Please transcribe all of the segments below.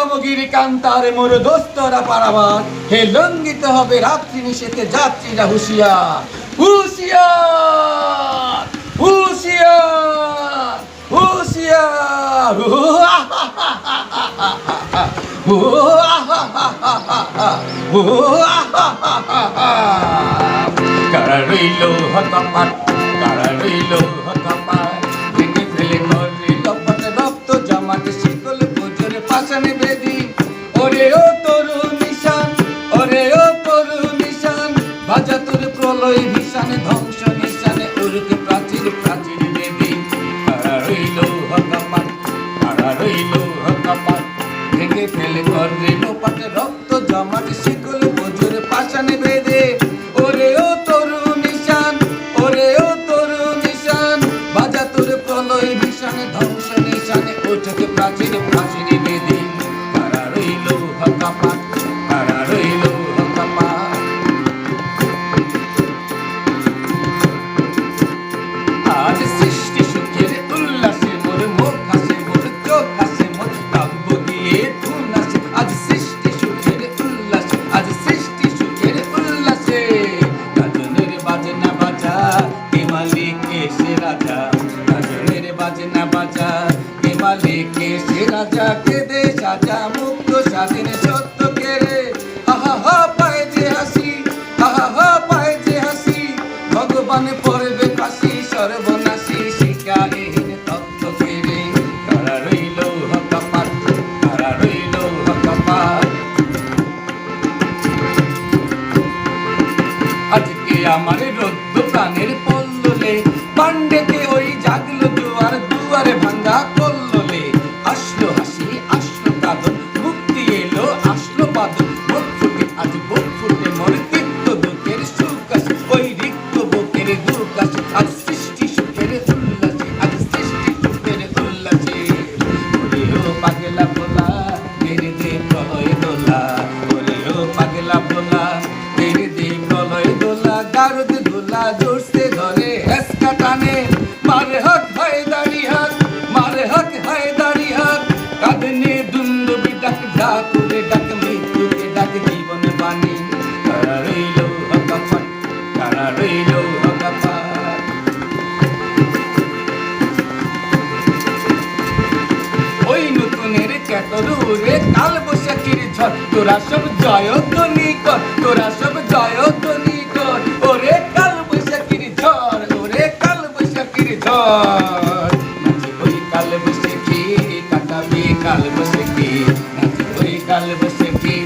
দুর্গমগিরি কান্তার মোর দোস্তরা পারাবার। হে লঙ্ঘিত হবে রাত্রি নিষেধে যাত্রীরা হুঁশিয়ার। হুঁশিয়ার! হুঁশিয়ার! হুঁশিয়ার! কারা রইল হতপাট কারা রইল প্রলয় ভীষণে ধ্বংস নিশানে, উড়কে প্রাচীর প্রাচীর দেবী। কারা রইল হতপাট কারা রইল হতপাট ভেঙে ফেলে করে লোপাট রক্ত জমাতে শিকল পুজোর পাশানে বেদে। ওরে ও তরু নিশান ওরে ও তরু নিশান বাজা তোর প্রলয় ভীষণে ধ্বংস নিশানে ওঠকে প্রাচীর প্রাচীর মুক্ত স্বাধীন সত্য রে? আহা হা পায় যে হাসি আহা হা আমার রোদ্দ প্রাণের কেতরুরে কাল বৈশাখীর ঝড়। তোরা সব জয়ধ্বনি কর, তোরা সব জয়ধ্বনি কর। ওরে কাল বৈশাখীর ঝড়, ওরে কাল বৈশাখীর ঝড়। ওই কাল বৈশাখী, কাটাবি কাল বৈশাখী। ওই কাল বৈশাখী,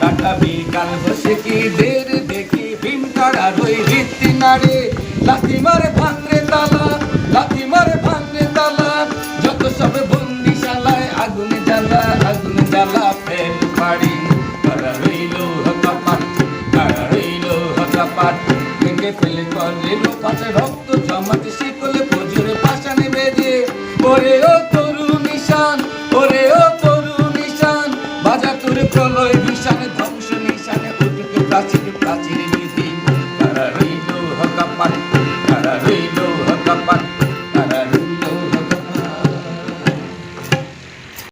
কাটাবি কাল বৈশাখী। দের দেখি ভীম তারা রই রীতি নারে লাথি মারে ভাঙরে বাড়ি। রইল হকাপাত রইল হকাপাত ভেঙে ফেলে কলের পাশে রক্ত জমাতে শিকলে প্রচুর পাশা নেবে যে, ওরে ও